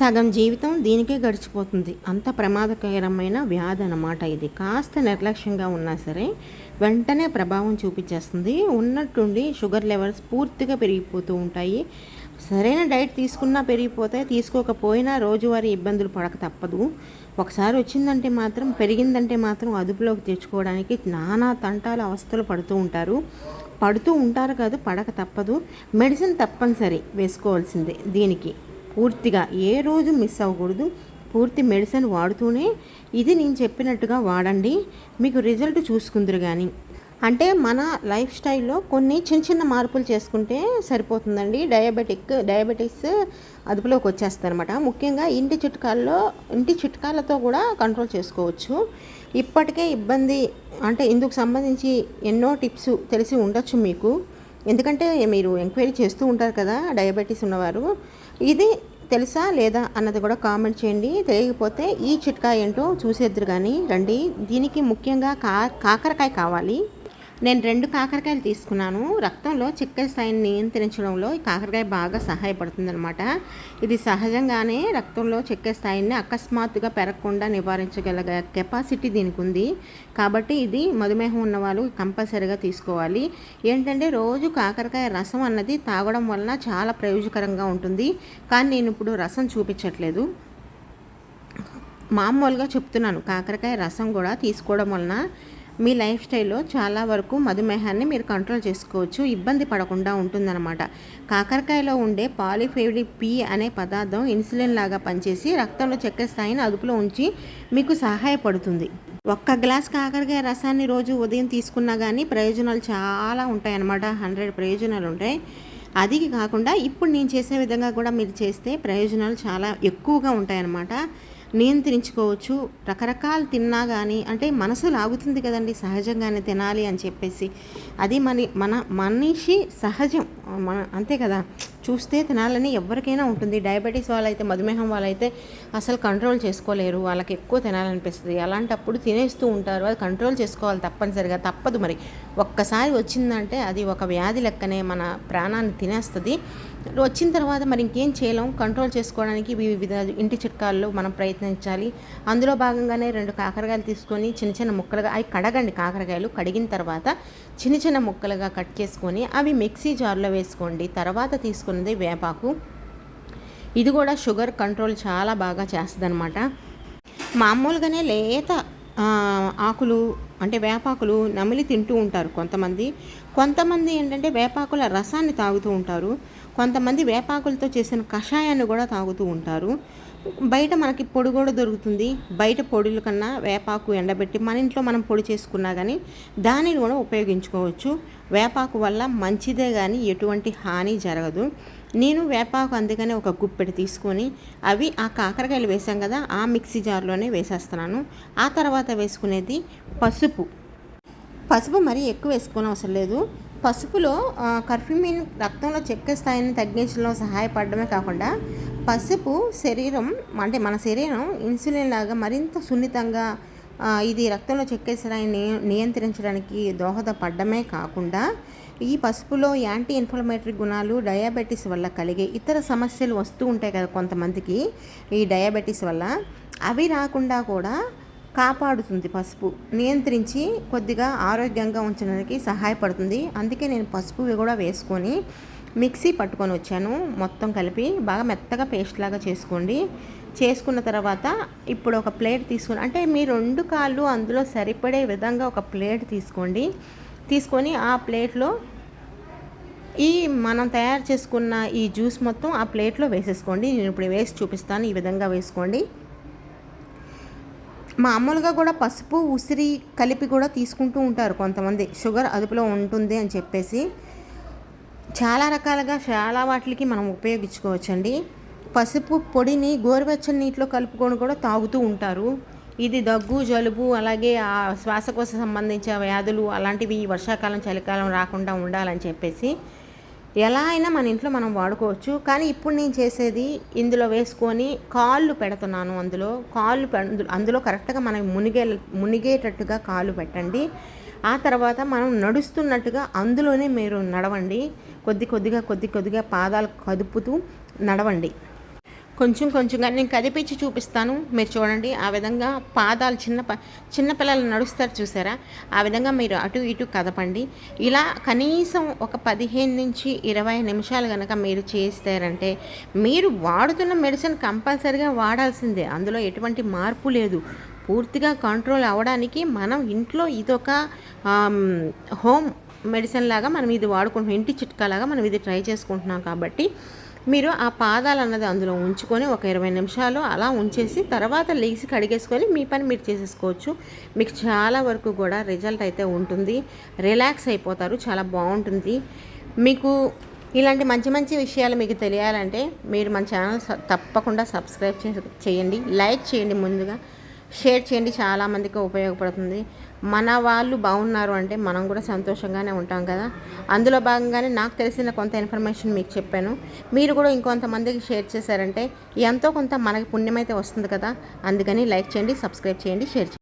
సగం జీవితం దీనికే గడిచిపోతుంది. అంత ప్రమాదకరమైన వ్యాధి అన్నమాట ఇది. కాస్త నిర్లక్ష్యంగా ఉన్నా సరే వెంటనే ప్రభావం చూపించేస్తుంది. ఉన్నట్టుండి షుగర్ లెవెల్స్ పూర్తిగా పెరిగిపోతూ ఉంటాయి. సరైన డైట్ తీసుకున్నా పెరిగిపోతాయి. తీసుకోకపోయినా రోజువారీ ఇబ్బందులు పడక తప్పదు. ఒకసారి వచ్చిందంటే మాత్రం పెరిగిందంటే మాత్రం అదుపులోకి తెచ్చుకోవడానికి నానా తంటాలు అవస్థలు పడుతూ ఉంటారు. పడుతూ ఉంటారు కాదు పడక తప్పదు. మెడిసిన్ తప్పనిసరి వేసుకోవాల్సిందే దీనికి. పూర్తిగా ఏ రోజు మిస్ అవ్వకూడదు. పూర్తి మెడిసిన్ వాడుతూనే ఇది నేను చెప్పినట్టుగా వాడండి. మీకు రిజల్ట్ చూసుకుందరు కానీ అంటే మన లైఫ్ స్టైల్లో కొన్ని చిన్న చిన్న మార్పులు చేసుకుంటే సరిపోతుందండి. డయాబెటిక్ డయాబెటీస్ అదుపులోకి వచ్చేస్తారనమాట ముఖ్యంగా ఇంటి చిట్కాల్లో ఇంటి చిట్కాలతో కూడా కంట్రోల్ చేసుకోవచ్చు. ఇప్పటికే ఇబ్బంది అంటే ఇందుకు సంబంధించి ఎన్నో టిప్స్ తెలిసి ఉండొచ్చు మీకు. ఎందుకంటే మీరు ఎంక్వైరీ చేస్తూ ఉంటారు కదా డయాబెటీస్ ఉన్నవారు. ఇది తెలుసా లేదా అన్నది కూడా కామెంట్ చేయండి. తెలియకపోతే ఈ చిట్కా ఏంటో చూసేద్దరు కానీ రండి. దీనికి ముఖ్యంగా కా కాకరకాయ కావాలి. నేను రెండు కాకరకాయలు తీసుకున్నాను. రక్తంలో చక్కెర స్థాయిని నియంత్రించడంలో ఈ కాకరకాయ బాగా సహాయపడుతుందన్నమాట. ఇది సహజంగానే రక్తంలో చక్కెర స్థాయిని అకస్మాత్తుగా పెరగకుండా నివారించగల కెపాసిటీ దీనికి ఉంది కాబట్టి ఇది మధుమేహం ఉన్న వాళ్ళు కంపల్సరీగా తీసుకోవాలి. ఏంటంటే రోజు కాకరకాయ రసం అన్నది తాగడం వలన చాలా ప్రయోజకరంగా ఉంటుంది. కానీ నేను ఇప్పుడు రసం చూపించట్లేదు. మామూలుగా చెప్తున్నాను కాకరకాయ రసం కూడా తీసుకోవడం వలన మీ లైఫ్ స్టైల్లో చాలా వరకు మధుమేహాన్ని మీరు కంట్రోల్ చేసుకోవచ్చు. ఇబ్బంది పడకుండా ఉంటుందన్నమాట. కాకరకాయలో ఉండే పాలిఫేవిడి పి అనే పదార్థం ఇన్సులిన్ లాగా పనిచేసి రక్తంలో చక్కెర స్థాయిని అదుపులో ఉంచి మీకు సహాయపడుతుంది. ఒక్క గ్లాస్ కాకరకాయ రసాన్ని రోజు ఉదయం తీసుకున్నా కానీ ప్రయోజనాలు చాలా ఉంటాయన్నమాట. హండ్రెడ్ ప్రయోజనాలు ఉంటాయి. అది కాకుండా ఇప్పుడు నేను చేసే విధంగా కూడా మీరు చేస్తే ప్రయోజనాలు చాలా ఎక్కువగా ఉంటాయన్నమాట. నియంత్రించుకోవచ్చు. రకరకాలు తిన్నా కానీ అంటే మనసు లాగుతుంది కదండి సహజంగానే తినాలి అని చెప్పేసి. అది మన మన మనిషి సహజం. మన అంతే కదా. చూస్తే తినాలని ఎవరికైనా ఉంటుంది. డయాబెటీస్ వాళ్ళైతే మధుమేహం వాళ్ళైతే అసలు కంట్రోల్ చేసుకోలేరు. వాళ్ళకి ఎక్కువ తినాలనిపిస్తుంది. అలాంటప్పుడు తినేస్తూ ఉంటారు. అది కంట్రోల్ చేసుకోవాలి తప్పనిసరిగా. తప్పదు మరి. ఒక్కసారి వచ్చిందంటే అది ఒక వ్యాధి లెక్కనే మన ప్రాణాన్ని తినేస్తుంది. వచ్చిన తర్వాత మరి ఇంకేం చేయలేం. కంట్రోల్ చేసుకోవడానికి వివిధ ఇంటి చిట్కాల్లో మనం ప్రయత్నించాలి. అందులో భాగంగానే రెండు కాకరకాయలు తీసుకొని చిన్న చిన్న ముక్కలుగా అవి కడగండి కాకరకాయలు. కడిగిన తర్వాత చిన్న చిన్న ముక్కలుగా కట్ చేసుకొని అవి మిక్సీ జార్లో వేసుకోండి. తర్వాత తీసుకున్నది వేపాకు. ఇది కూడా షుగర్ కంట్రోల్ చాలా బాగా చేస్తుంది అనమాట మామూలుగానే లేత ఆకులు అంటే వేపాకులు నమిలి తింటూ ఉంటారు కొంతమంది. కొంతమంది ఏంటంటే వేపాకుల రసాన్ని తాగుతూ ఉంటారు. కొంతమంది వేపాకులతో చేసిన కషాయాన్ని కూడా తాగుతూ ఉంటారు. బయట మనకి పొడి కూడా దొరుకుతుంది. బయట పొడుల కన్నా వేపాకు ఎండబెట్టి మన ఇంట్లో మనం పొడి చేసుకున్నా కానీ దానిని కూడా ఉపయోగించుకోవచ్చు. వేపాకు వల్ల మంచిదే కానీ ఎటువంటి హాని జరగదు. నేను వేపాకు అందుకనే ఒక గుప్పెడు తీసుకొని అవి ఆ కాకరకాయలు వేసాం కదా ఆ మిక్సీ జార్లోనే వేసేస్తున్నాను. ఆ తర్వాత వేసుకునేది పసుపు. పసుపు మరీ ఎక్కువ వేసుకోవడం అవసరం లేదు. పసుపులో కర్ఫ్యూమిన్ రక్తంలో చక్కెర స్థాయిని తగ్గించడంలో సహాయపడమే కాకుండా పసుపు శరీరం అంటే మన శరీరం ఇన్సులిన్ లాగా మరింత సున్నితంగా ఇది రక్తంలో చక్కెర స్థాయిని నియంత్రించడానికి దోహదపడమే కాకుండా ఈ పసుపులో యాంటీ ఇన్ఫ్లమేటరీ గుణాలు డయాబెటీస్ వల్ల కలిగే ఇతర సమస్యలు వస్తూ ఉంటాయి కదా కొంతమందికి ఈ డయాబెటీస్ వల్ల. అవి రాకుండా కూడా కాపాడుతుంది పసుపు. నియంత్రించి కొద్దిగా ఆరోగ్యంగా ఉంచడానికి సహాయపడుతుంది. అందుకే నేను పసుపు కూడా వేసుకొని మిక్సీ పట్టుకొని వచ్చాను. మొత్తం కలిపి బాగా మెత్తగా పేస్ట్ లాగా చేసుకోండి. చేసుకున్న తర్వాత ఇప్పుడు ఒక ప్లేట్ తీసుకుని అంటే మీ రెండు కాళ్ళు అందులో సరిపడే విధంగా ఒక ప్లేట్ తీసుకోండి. తీసుకొని ఆ ప్లేట్లో ఈ మనం తయారు చేసుకున్న ఈ జ్యూస్ మొత్తం ఆ ప్లేట్లో వేసేసుకోండి. నేను ఇప్పుడు వేసి చూపిస్తాను ఈ విధంగా వేసుకోండి. మామూలుగా కూడా పసుపు ఉసిరి కలిపి కూడా తీసుకుంటూ ఉంటారు కొంతమంది. షుగర్ అదుపులో ఉంటుంది అని చెప్పేసి. చాలా రకాలుగా చాలా వాటికి మనం ఉపయోగించుకోవచ్చండి. పసుపు పొడిని గోరువెచ్చని నీటిలో కలుపుకొని కూడా తాగుతూ ఉంటారు. ఇది దగ్గు జలుబు అలాగే ఆ శ్వాసకోశ సంబంధించిన వ్యాధులు అలాంటివి వర్షాకాలం చలికాలం రాకుండా ఉండాలని చెప్పేసి ఎలా అయినా మన ఇంట్లో మనం వాడుకోవచ్చు. కానీ ఇప్పుడు నేను చేసేది ఇందులో వేసుకొని కాళ్ళు పెడుతున్నాను అందులో. కాళ్ళు అందులో కరెక్ట్గా మనం మునిగే మునిగేటట్టుగా కాళ్ళు పెట్టండి. ఆ తర్వాత మనం నడుస్తున్నట్టుగా అందులోనే మీరు నడవండి. కొద్ది కొద్దిగా కొద్ది కొద్దిగా పాదాలు కదుపుతూ నడవండి. కొంచెం కొంచెంగా నేను కదిపించి చూపిస్తాను. మీరు చూడండి ఆ విధంగా పాదాలు చిన్న ప చిన్న పిల్లలు నడుస్తారు చూసారా? ఆ విధంగా మీరు అటు ఇటు కదపండి. ఇలా కనీసం ఒక పదిహేను నుంచి ఇరవై నిమిషాలు కనుక మీరు చేస్తారంటే మీరు వాడుతున్న మెడిసిన్ కంపల్సరీగా వాడాల్సిందే. అందులో ఎటువంటి మార్పు లేదు. పూర్తిగా కంట్రోల్ అవ్వడానికి మనం ఇంట్లో ఇదొక హోమ్ మెడిసిన్ లాగా మనం ఇది వాడుకుంటున్నాం. ఇంటి చిట్కాలాగా మనం ఇది ట్రై చేసుకుంటున్నాం కాబట్టి మీరు ఆ పాదాలు అన్నది అందులో ఉంచుకొని ఒక ఇరవై నిమిషాలు అలా ఉంచేసి తర్వాత లీగ్స్ కడిగేసుకొని మీ పని మీరు చేసేసుకోవచ్చు. మీకు చాలా వరకు కూడా రిజల్ట్ అయితే ఉంటుంది. రిలాక్స్ అయిపోతారు. చాలా బాగుంటుంది. మీకు ఇలాంటి మంచి మంచి విషయాలు మీకు తెలియాలంటే మీరు మన ఛానల్ తప్పకుండా సబ్స్క్రైబ్ చే- చేయండి. లైక్ చేయండి ముందుగా. షేర్ చేయండి. చాలామందికి ఉపయోగపడుతుంది. మన వాళ్ళు బాగున్నారు అంటే మనం కూడా సంతోషంగానే ఉంటాం కదా. అందులో భాగంగానే నాకు తెలిసిన కొంత ఇన్ఫర్మేషన్ మీకు చెప్పాను. మీరు కూడా ఇంకొంతమందికి షేర్ చేశారంటే ఎంతో కొంత మనకి పుణ్యమైతే వస్తుంది కదా. అందుకని లైక్ చేయండి సబ్స్క్రైబ్ చేయండి షేర్ చేయండి.